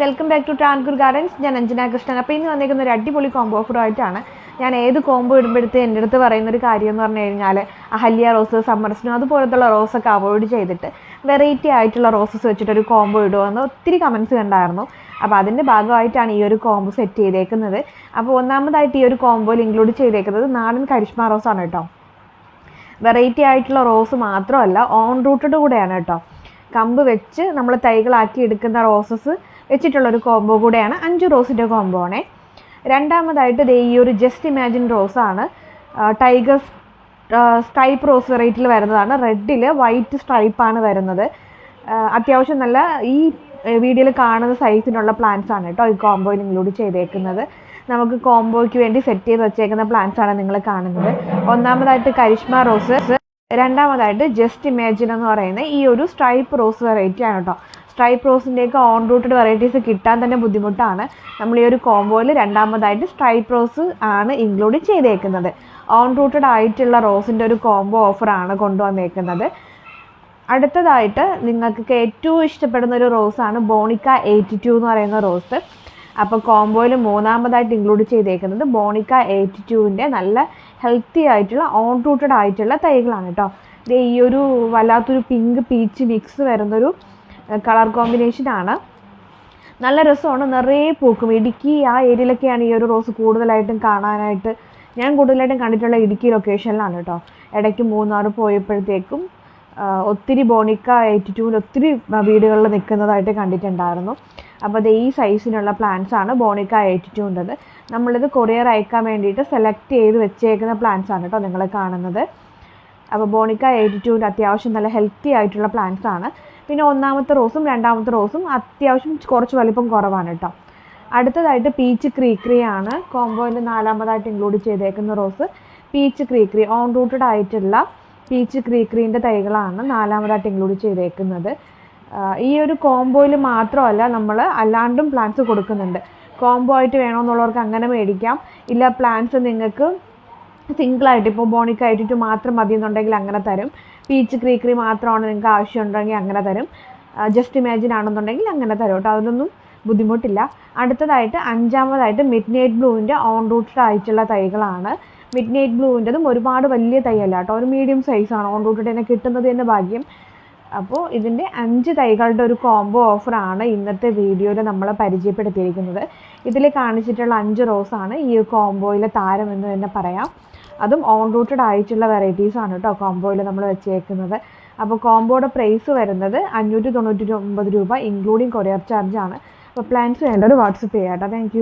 Welcome back to Tankur gardens ഞാൻ അഞ്ജന കൃഷ്ണൻ. അപ്പോൾ ഇന്ന് വന്നിരിക്കുന്ന ഒരു അടിപൊളി കോംബോ ഓഫറുമായിട്ടാണ് ഞാൻ ഏത് കോംബോ ഇടുമ്പോഴത്തെ എന്റെ അടുത്ത് പറയുന്ന ഒരു കാര്യം എന്ന് പറഞ്ഞു കഴിഞ്ഞാൽ അഹല്യ റോസ് സമ്മർസിനും അതുപോലത്തുള്ള റോസൊക്കെ അവോയ്ഡ് ചെയ്തിട്ട് വെറൈറ്റി ആയിട്ടുള്ള റോസസ് വെച്ചിട്ടൊരു കോംബോ ഇടുമെന്ന് ഒത്തിരി കമൻസ് കണ്ടായിരുന്നു. അപ്പോൾ അതിന്റെ ഭാഗമായിട്ടാണ് ഈ ഒരു കോംബോ സെറ്റ് ചെയ്തേക്കുന്നത്. അപ്പോൾ ഒന്നാമതായിട്ട് ഈ ഒരു കോംബോയിൽ ഇൻക്ലൂഡ് ചെയ്തേക്കുന്നത് നാടൻ കരിഷ്മ റോസാണ് കേട്ടോ. വെറൈറ്റി ആയിട്ടുള്ള റോസ് മാത്രമല്ല ഓൺ റൂട്ടഡ് കൂടെയാണ് കേട്ടോ. കമ്പ് വെച്ച് നമ്മൾ തൈകളാക്കി എടുക്കുന്ന റോസസ് വെച്ചിട്ടുള്ളൊരു കോംബോ കൂടെയാണ്. അഞ്ച് റോസിന്റെ കോംബോ ആണേ. രണ്ടാമതായിട്ട് ദേ ഈ ഒരു ജസ്റ്റ് ഇമാജിൻ റോസാണ് ടൈഗർ സ്ട്രൈപ്പ് റോസ് വെറൈറ്റിയിൽ വരുന്നതാണ്. റെഡിൽ വൈറ്റ് സ്ട്രൈപ്പാണ് വരുന്നത്. അത്യാവശ്യം നല്ല ഈ വീഡിയോയിൽ കാണുന്ന സൈസിനുള്ള പ്ലാന്റ്സ് ആണ് കേട്ടോ ഈ കോംബോയിൽ ഇൻക്ലൂഡ് ചെയ്തേക്കുന്നത്. നമുക്ക് കോംബോയ്ക്ക് വേണ്ടി സെറ്റ് ചെയ്ത് വെച്ചേക്കുന്ന പ്ലാന്റ്സ് ആണ് നിങ്ങൾ കാണുന്നത്. ഒന്നാമതായിട്ട് കരിഷ്മ റോസ് രണ്ടാമതായിട്ട് ജസ്റ്റ് ഇമാജിൻ എന്ന് പറയുന്ന ഈ ഒരു സ്ട്രൈപ്പ് റോസ് വെറൈറ്റി ആണ് കേട്ടോ. സ്ട്രൈപ്പ് റോസിന്റെയൊക്കെ ഓൺ റൂട്ടഡ് വെറൈറ്റീസ് കിട്ടാൻ തന്നെ ബുദ്ധിമുട്ടാണ്. നമ്മൾ ഈ ഒരു കോംബോയിൽ രണ്ടാമതായിട്ട് സ്ട്രൈപ്പ് റോസ് ആണ് ഇൻക്ലൂഡ് ചെയ്തേക്കുന്നത്. ഓൺ റൂട്ടഡ് ആയിട്ടുള്ള റോസിന്റെ ഒരു കോംബോ ഓഫറാണ് കൊണ്ടുവന്നേക്കുന്നത്. അടുത്തതായിട്ട് നിങ്ങൾക്ക് ഏറ്റവും ഇഷ്ടപ്പെടുന്ന ഒരു റോസാണ് ബോണിക്ക എയ്റ്റി ടു എന്ന് പറയുന്ന റോസ് അപ്പോൾ കോംബോയിൽ മൂന്നാമതായിട്ട് ഇൻക്ലൂഡ് ചെയ്തേക്കുന്നത് ബോണിക്ക എയ്റ്റി ടുവിന്റെ നല്ല ഹെൽത്തി ആയിട്ടുള്ള ഓൺ റൂട്ടഡ് ആയിട്ടുള്ള തൈകളാണ് കേട്ടോ. ഈ ഒരു വല്ലാത്തൊരു പിങ്ക് പീച്ച് മിക്സ് വരുന്നൊരു കളർ കോമ്പിനേഷൻ ആണ്. നല്ല രസമാണ്. നിറയെ പൂക്കും. ഇടുക്കി ആ ഏരിയയിലൊക്കെയാണ് ഈ ഒരു റോസ് കൂടുതലായിട്ടും കാണാനായിട്ട് ഞാൻ കൂടുതലായിട്ടും കണ്ടിട്ടുള്ള ഇടുക്കി ലൊക്കേഷനിലാണ് കേട്ടോ ഇടയ്ക്ക് മൂന്നാർ പോയപ്പോഴത്തേക്കും ഒത്തിരി ബോണിക്ക എയ്റ്റി ടൂവിൽ ഒത്തിരി വീടുകളിൽ നിൽക്കുന്നതായിട്ട് കണ്ടിട്ടുണ്ടായിരുന്നു. അപ്പോൾ അത് ഈ സൈസിനുള്ള പ്ലാന്റ്സ് ആണ് ബോണിക്ക എയ്റ്റി ടൂന്റെത് നമ്മളിത് കൊറിയർ അയക്കാൻ വേണ്ടിയിട്ട് സെലക്ട് ചെയ്ത് വെച്ചേക്കുന്ന പ്ലാന്റ്സ് ആണ് കേട്ടോ നിങ്ങൾ കാണുന്നത്. അപ്പോൾ ബോണിക്ക എയ്റ്റി ടൂവിന്റെ അത്യാവശ്യം നല്ല ഹെൽത്തി ആയിട്ടുള്ള പ്ലാന്റ്സ് ആണ്. പിന്നെ ഒന്നാമത്തെ റോസും രണ്ടാമത്തെ റോസും അത്യാവശ്യം കുറച്ച് വലിപ്പം കുറവാണ് കേട്ടോ. അടുത്തതായിട്ട് പീച്ച് ക്രീക്രി ആണ്. കോംബോയിൽ നാലാമതായിട്ട് ഇൻക്ലൂഡ് ചെയ്തേക്കുന്ന റോസ് പീച്ച് ക്രീക്രി ഓൺ റൂട്ടഡ് ആയിട്ടുള്ള പീച്ച് ക്രീക്രീന്റെ തൈകളാണ് നാലാമതായിട്ട് ഇൻക്ലൂഡ് ചെയ്തേക്കുന്നത്. ഈ ഒരു കോംബോയിൽ മാത്രമല്ല നമ്മൾ അല്ലാണ്ടും പ്ലാന്റ്സ് കൊടുക്കുന്നുണ്ട്. കോംബോ ആയിട്ട് വേണമെന്നുള്ളവർക്ക് അങ്ങനെ മേടിക്കാം. ഇല്ല പ്ലാന്റ്സ് നിങ്ങൾക്ക് സിംഗിളായിട്ട് ഇപ്പോൾ ബോണിക്ക് ആയിട്ട് മാത്രം മതി എന്നുണ്ടെങ്കിൽ അങ്ങനെ തരും. പീച്ച് ക്രീക്രി മാത്രമാണ് നിങ്ങൾക്ക് ആവശ്യമുണ്ടെങ്കിൽ അങ്ങനെ തരും. ജസ്റ്റ് ഇമാജിൻ ആണെന്നുണ്ടെങ്കിൽ അങ്ങനെ തരും കേട്ടോ. അതിനൊന്നും ബുദ്ധിമുട്ടില്ല. അടുത്തതായിട്ട് അഞ്ചാമതായിട്ട് മിഡ് നൈറ്റ് ബ്ലൂവിന്റെ ഓൺ റൂട്ടഡ് ആയിട്ടുള്ള തൈകളാണ്. മിഡ് നൈറ്റ് ബ്ലൂവിന്റെതും ഒരുപാട് വലിയ തൈയല്ല കേട്ടോ. ഒരു മീഡിയം സൈസാണ് ഓൺ റൂട്ടഡ് തന്നെ കിട്ടുന്നത് തന്നെ ഭാഗ്യം. അപ്പോൾ ഇതിന്റെ അഞ്ച് തൈകളുടെ ഒരു കോംബോ ഓഫറാണ് ഇന്നത്തെ വീഡിയോയിൽ നമ്മൾ പരിചയപ്പെടുത്തിയിരിക്കുന്നത്. ഇതിൽ കാണിച്ചിട്ടുള്ള അഞ്ച് റോസാണ്. ഈ കോംബോയിലെ താരം എന്ന് തന്നെ പറയാം. അതും ഓൺ റൂട്ടഡ് ആയിട്ടുള്ള വെറൈറ്റീസ് ആണ് കേട്ടോ കോംബോയിൽ നമ്മൾ വെച്ചേക്കുന്നത്. അപ്പോൾ കോംബോയുടെ പ്രൈസ് വരുന്നത് അഞ്ഞൂറ്റി തൊണ്ണൂറ്റി ഒമ്പത് രൂപ ഇൻക്ലൂഡിങ് കൊറിയർ ചാർജ് ആണ്. അപ്പോൾ പ്ലാൻസ് വേണ്ടവർ വാട്സപ്പ് ചെയ്യാം കേട്ടോ. താങ്ക്